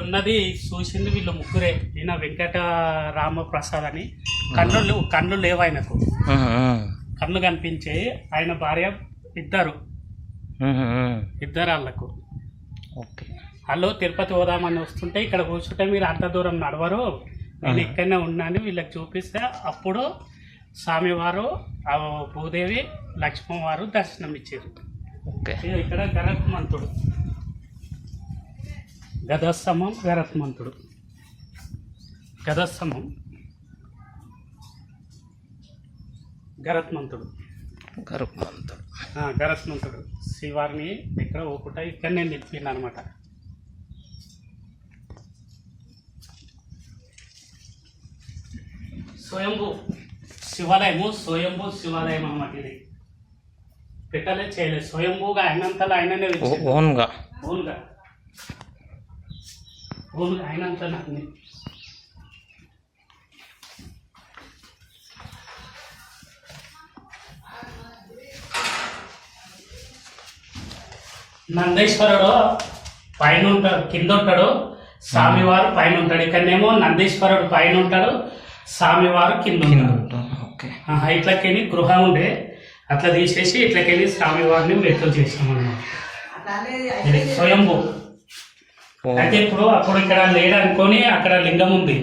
ఉన్నది చూసింది వీళ్ళు ముగ్గురే ఈయన వెంకట రామప్రసాద్ అని. కళ్ళు కళ్ళు లేవు ఆయనకు. కళ్ళు కనిపించే ఆయన భార్య ఇద్దరు. ఇద్దరు వాళ్ళకు. ఓకే. వాళ్ళు తిరుపతి పోదామని వస్తుంటే ఇక్కడ కూర్చుంటే మీరు అంత దూరం నడవరు. నేను ఇక్కడనే ఉన్నాను వీళ్ళకి చూపిస్తే అప్పుడు స్వామివారు భూదేవి లక్ష్మణవారు దర్శనం ఇచ్చారు ఇక్కడ గరత్మంతుడు గదస్తంభం గరత్మంతుడు. గదస్తంభం గరత్మంతుడు. గరుత్మంతుడు. గరత్మంతుడు. శివారిని ఇక్కడ ఒకట ఇక్కడనే నిలిపింది అనమాట స్వయంభూ శివాలయము స్వయంభూ శివాలయం అన్నమాట ఇది. పెట్టలే చేయలేదు. స్వయంభూగా అయినంతలో ఆయననే ఓన్గా. ఓన్గా. ఓన్గా అయినంత అన్ని నందేశ్వరుడు పైన ఉంటాడు కింద ఉంటాడు స్వామివారు పైన ఉంటాడు ఇక్కడనేమో నందీశ్వరుడు పైన ఉంటాడు స్వామివారు కింద ఉంటాడు ఇట్లకెళ్ళి గృహ ఉండే అట్లా తీసేసి ఇట్లకెళ్ళి స్వామివారిని మెట్లు చేసాం అన్నమాట ఇది స్వయంభూ. అయితే ఇప్పుడు అప్పుడు ఇక్కడ లేడు అనుకొని అక్కడ లింగం ఉంది.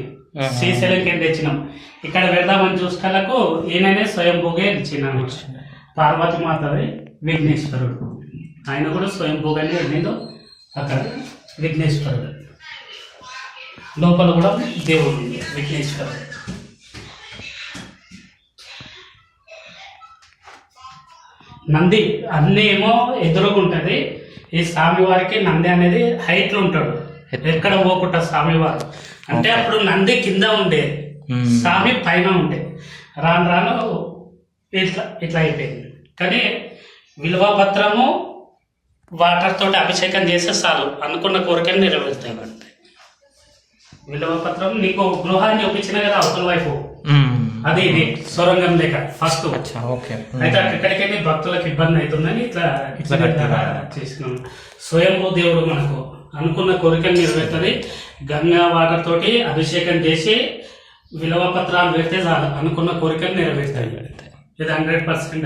శ్రీశైలంకి తెచ్చినాం? ఇక్కడ వెళ్దామని చూసుకలకు ఈయననే స్వయంభూగా ఇచ్చినాను పార్వతి మాతది విఘ్నేశ్వరుడు. ఆయన కూడా స్వయంభూగానే వెళ్ళిండు అక్కడ విఘ్నేశ్వరుడు. లోపల కూడా దేవుడు ఉంది, విఘ్నేశ్వరుడు. నంది అన్ని ఏమో ఎదురుగుంటది ఈ స్వామివారికి నంది అనేది హైట్లో ఉంటాడు. ఎక్కడ పోకుండా స్వామివారు. అంటే అప్పుడు నంది కింద ఉండే. స్వామి పైన ఉండే. రాను రాను ఇట్లా ఇట్లా అయిపోయింది. కానీ విలువ పత్రము వాటర్ తోటి అభిషేకం చేస్తే చాలు. అనుకున్న కోరికలు నెరవేరుతాయి. విలువ పత్రం నీకు గృహాన్ని ఒప్పించిన కదా అవతల వైపు. అది ఇది. సొరంగం లేక ఫస్ట్ ఓకే. అయితే అక్కడికి వెళ్ళి భక్తులకు ఇబ్బంది అవుతుందని ఇట్లా ఇట్లా. చేసినాం. స్వయంభూ దేవుడు మనకు అనుకున్న కోరికలు నెరవేరుతుంది గంగా వాటర్ తోటి అభిషేకం చేసి విలువ పత్రాలు పెడితే చాలు. అనుకున్న కోరికలు నెరవేరుతాయి ఇది హండ్రెడ్ పర్సెంట్